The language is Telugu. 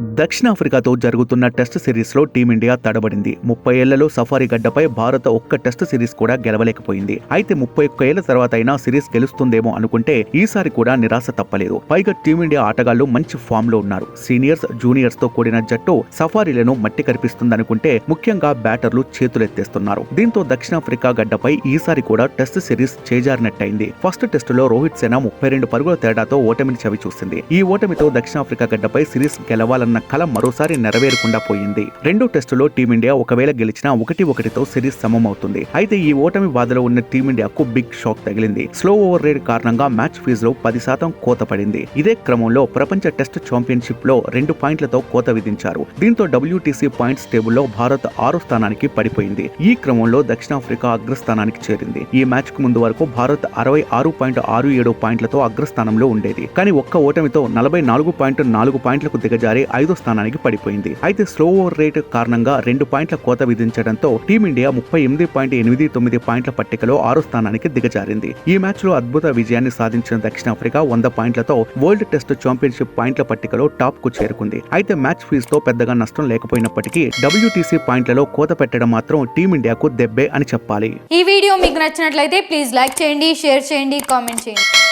దక్షిణాఫ్రికాతో జరుగుతున్న టెస్ట్ సిరీస్లో టీమిండియా తడబడింది. ముప్పై ఏళ్ళలో సఫారీ గడ్డపై భారత ఒక్క టెస్ట్ సిరీస్ కూడా గెలవలేకపోయింది. అయితే ముప్పై ఒక్క ఏళ్ళ తర్వాత అయినా సిరీస్ గెలుస్తుందేమో అనుకుంటే ఈసారి కూడా నిరాశ తప్పలేదు. పైగా టీమిండియా ఆటగాళ్ళు మంచి ఫామ్లో ఉన్నారు. సీనియర్స్ జూనియర్స్తో కూడిన జట్టు సఫారీలను మట్టి కనిపిస్తుందనుకుంటే ముఖ్యంగా బ్యాటర్లు చేతులెత్తేస్తున్నారు. దీంతో దక్షిణాఫ్రికా గడ్డపై ఈసారి కూడా టెస్ట్ సిరీస్ చేజారినట్టయింది. ఫస్ట్ టెస్టులో రోహిత్ సేన ముప్పై రెండు పరుగుల తేడాతో ఓటమిని చవి చూసింది ఈ ఓటమితో దక్షిణాఫ్రికా గడ్డపై సిరీస్ గెలవాలన్న కల మరోసారి నెరవేరకుండా పోయింది. రెండో టెస్టులో టీమిండియా ఒకవేళ గెలిచినా ఒకటి ఒకటితో సిరీస్ సమమవుతుంది. అయితే ఈ ఓటమి బాధలో ఉన్న టీమిండియాకు బిగ్ షాక్ తగిలింది. స్లో ఓవర్ రేట్ కారణంగా మ్యాచ్ ఫీజులో పది శాతం కోత పడింది. ఇదే క్రమంలో ప్రపంచ టెస్ట్ ఛాంపియన్షిప్లో రెండు పాయింట్లతో కోత విధించారు. దీంతో డబ్ల్యూటీసీ పాయింట్స్ టేబుల్లో భారత్ ఆరు స్థానానికి పడిపోయింది. ఈ క్రమంలో దక్షిణాఫ్రికా అగ్రస్థానానికి చేరింది. ఈ మ్యాచ్కు ముందు వరకు భారత్ అరవై ఆరు పాయింట్ ఆరు ఏడు పాయింట్లతో అగ్రస్థానంలో ఉండేది. కానీ ఒక్క ఓటమితో నలభై నాలుగు పాయింట్ నాలుగు పాయింట్లకు దిగజారి ఐదో స్థానానికి పడిపోయింది. అయితే స్లో ఓవర్ రేట్ కారణంగా రెండు పాయింట్ల కోత విధించడంతో టీమిండియా ముప్పై ఎనిమిది పాయింట్ ఎనిమిది తొమ్మిది పాయింట్ల పట్టికలో ఆరో స్థానానికి దిగజారింది. ఈ మ్యాచ్లో అద్భుత విజయాన్ని సాధించిన దక్షిణాఫ్రికా వంద పాయింట్లతో వరల్డ్ టెస్ట్ ఛాంపియన్షిప్ పాయింట్ల పట్టికలో టాప్కు చేరుకుంది. అయితే మ్యాచ్ ఫీజుతో పెద్దగా నష్టం లేకపోయినప్పటికీ డబ్ల్యూటీసీ పాయింట్లలో కోత పెట్టడం మాత్రం టీమిండియాకు దెబ్బే అని చెప్పాలి. ఈ వీడియో మీకు నచ్చినట్లయితే ప్లీజ్ లైక్ చేయండి షేర్ చేయండి కామెంట్ చేయండి.